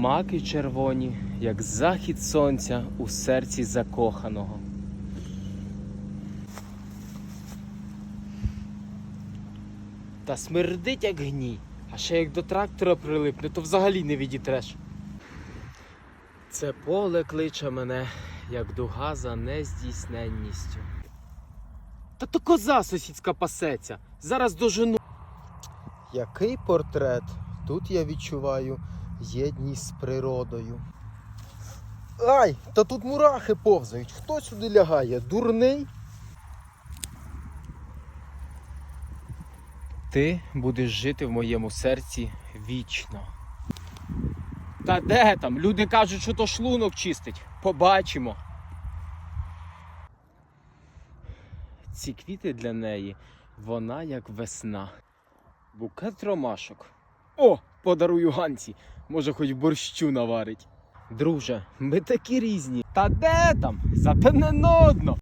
Маки червоні, як захід сонця у серці закоханого. Та смердить як гній, а ще як до трактора прилипне, то взагалі не відітреш. Це поле кличе мене, як дуга за нездійсненністю. Та то коза сусідська пасеться. Зараз дожену. Який портрет? Тут я відчуваю єдність з природою. Ай, та тут мурахи повзають. Хто сюди лягає? Дурний? Ти будеш жити в моєму серці вічно. Та де там? Люди кажуть, що то шлунок чистить. Побачимо. Ці квіти для неї, вона як весна. Букет ромашок. О, подарую Ганці. Може, хоч борщу наварить. Друже, ми такі різні. Та де там? Зате не нудно.